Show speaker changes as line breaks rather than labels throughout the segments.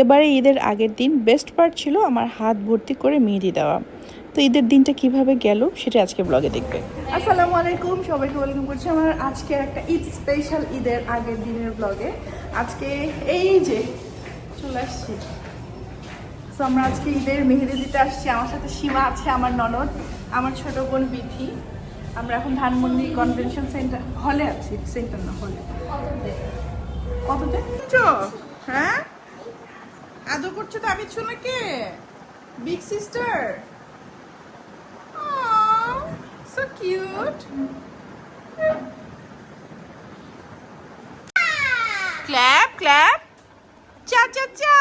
এবারে ঈদের আগের দিন বেস্ট পার্ট ছিল আমার হাত ভর্তি করে মেহেদি দেওয়া। তো ঈদের দিনটা কীভাবে গেল সেটা আজকে ব্লগে দেখবে। আসসালামু আলাইকুম সবাইকে ওয়েলকাম করছি আমার আজকে একটা ঈদ স্পেশাল ঈদের আগের দিনের ব্লগে আজকে এই যে চলে আসছি। তো আমরা আজকে ঈদের মেহেদি দিতে আসছি। আমার সাথে সীমা আছে আমার ননদ আমার ছোট বোন বিথি আমরা এখন ধানমন্ডি কনভেনশন সেন্টার হলে আছি। সেন্টার না হলে কততে? হ্যাঁ? আদৌ করছ তো আমি নাকি big sister so cute clap clap চা চা চা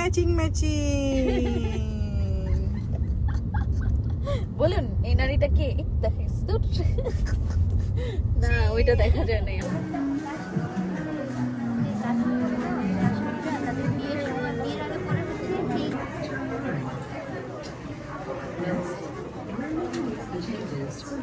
Matching matching.
বলুন এই নারীটা কে দেখে না ওইটা দেখা যায় না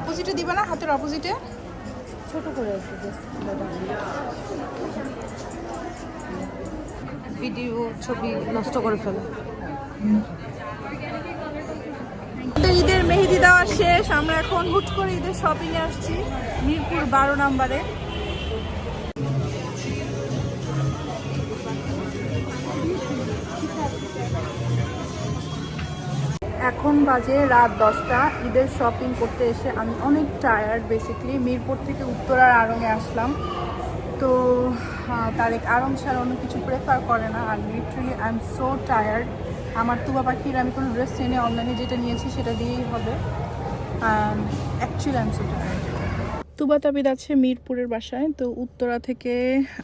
অপোজিটে দিবে না হাতের অপোজিটে
ছোট করে ভিডিও ছবি নষ্ট করে ফেলে।
ঈদের মেহেদি দেওয়া শেষ আমরা এখন হুট করে ঈদের শপিং এ আসছি মিরপুর বারো নম্বরে। এখন বাজে রাত দশটা। ঈদের শপিং করতে এসে আমি অনেক টায়ার্ড বেসিকলি মিরপুর থেকে উত্তরার আড়ঙে আসলাম। তো তারেক আড়ং ছাড়া অন্য কিছু প্রেফার করে না। আর literally I am so tired আমার তুবা পাখির আমি কোনো ড্রেস এনে অনলাইনে যেটা নিয়েছি সেটা দিয়েই হবে। Actually I am so tired Tuba Tabid আছে মিরপুরের বাসায়। তো উত্তরা থেকে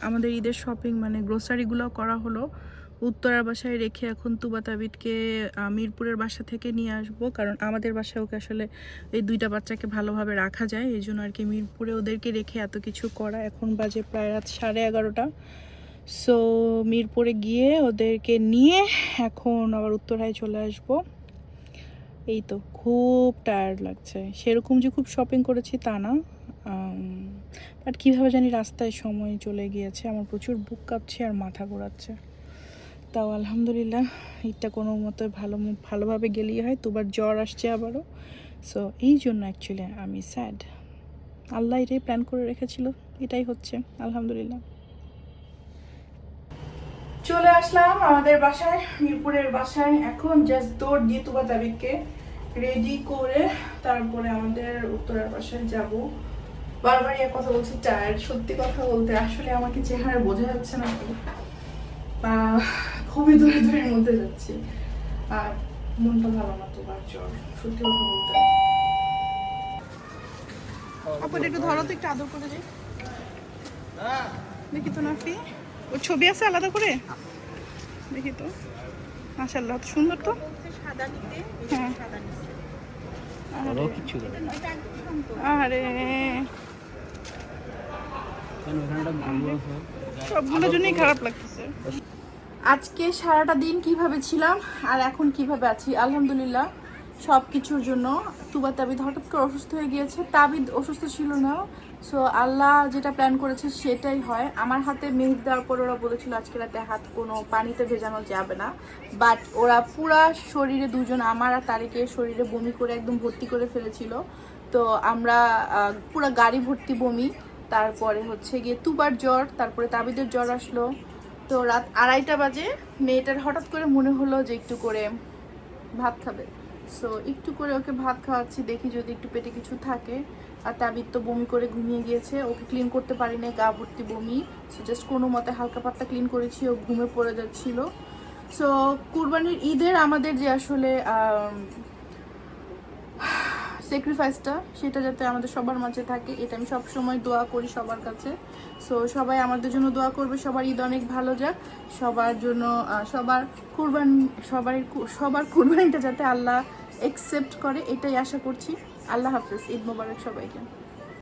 আমাদের ঈদের শপিং মানে গ্রোসারিগুলো করা হলো। উত্তরার বাসায় রেখে এখন তুবা তাবিদকে মিরপুরের বাসা থেকে নিয়ে আসব, কারণ আমাদের বাসায় ওকে আসলে এই দুইটা বাচ্চাকে ভালোভাবে রাখা যায়। এই জন্য আর কি মিরপুরে ওদেরকে রেখে এত কিছু করা এখন বাজে প্রায় রাত সাড়ে এগারোটা। সো মিরপুরে গিয়ে ওদেরকে নিয়ে এখন আবার উত্তরায় চলে আসব। এই তো, খুব টায়ার্ড লাগছে। সেরকম যে খুব শপিং করেছি তা না বাট কীভাবে জানি রাস্তায় সময় চলে গিয়েছে, আমার প্রচুর বুক কাঁপছে আর মাথা ঘোরাচ্ছে। তাও আলহামদুলিল্লাহ, ঈদটা কোনো মতো ভালো ভালোভাবে গেলেই হয়, দুবার জ্বর আসছে আবারও। সো এই জন্য অ্যাকচুয়ালি আমি স্যাড আল্লাহ এটাই প্ল্যান করে রেখেছিল, এটাই হচ্ছে, আলহামদুলিল্লাহ। চলে আসলাম আমাদের বাসায়, মিরপুরের বাসায়। এখন জাস্ট দৌড় দিয়ে তুবা তাবিককে রেডি করে তারপরে আমাদের উত্তরার বাসায় যাব। বারবারই এক কথা বলছি টায়ার্ড সত্যি কথা বলতে আসলে আমাকে চেহারা বোঝা যাচ্ছে না। খুবই দূরে দূরের মধ্যে যাচ্ছি। আর মনটা ভালো না তো আর জ্বর। সত্যি কথা বলতে। আপনি একটু ধরো তো একটু আদর করে দিই। দেখি তো নাফি ওর ছবি আছে আলাদা করে? দেখি তো। মাশাল্লাহ তো সুন্দর তো। হ্যাঁ। আরে? সবগুলোর জন্যই খারাপ লাগতেছে। আজকে সারাটা দিন কীভাবে ছিলাম আর এখন কীভাবে আছি? আলহামদুলিল্লাহ সব কিছুর জন্য তুবা তাবিদ হঠাৎ করে অসুস্থ হয়ে গিয়েছে। তাবিদ অসুস্থ ছিল না। সো আল্লাহ যেটা প্ল্যান করেছে সেটাই হয়। আমার হাতে মেহেদি দেওয়ার পর ওরা বলেছিল আজকে রাতে হাত কোনো পানিতে ভেজানো যাবে না। বাট ওরা পুরা শরীরে দুজন, আমার আর তারিকের শরীরে বমি করে একদম ভর্তি করে ফেলেছিল। তো আমরা পুরা গাড়ি ভর্তি বমি। তারপরে হচ্ছে গিয়ে তুবার জ্বর, তারপরে তাবিদের জ্বর আসলো। তো রাত আড়াইটা বাজে। মেয়েটার হঠাৎ করে মনে হলো যে একটু করে ভাত খাবে। সো একটু করে ওকে ভাত খাওয়াচ্ছি, দেখি যদি একটু পেটে কিছু থাকে। আর তাবিদ তো বমি করে ঘুমিয়ে গিয়েছে। ওকে ক্লিন করতে পারি না গা ভর্তি বমি। সো জাস্ট কোনো মতে হালকা পাতলা ক্লিন করেছি, ও ঘুমে পড়ে যাচ্ছিল। সো কুরবানির ঈদের আমাদের যে আসলে স্যাক্রিফাইসটা সেটা যাতে আমাদের সবার মাঝে থাকে, এটা আমি সবসময় দোয়া করি সবার কাছে। সো সবাই আমাদের জন্য দোয়া করবে, সবার ঈদ অনেক ভালো যাক, সবার জন্য সবার কুরবান সবার সবার কুরবানিটা যাতে আল্লাহ একসেপ্ট করে, এটাই আশা করছি। আল্লাহ হাফিজ, ঈদ মোবারক সবাইকে।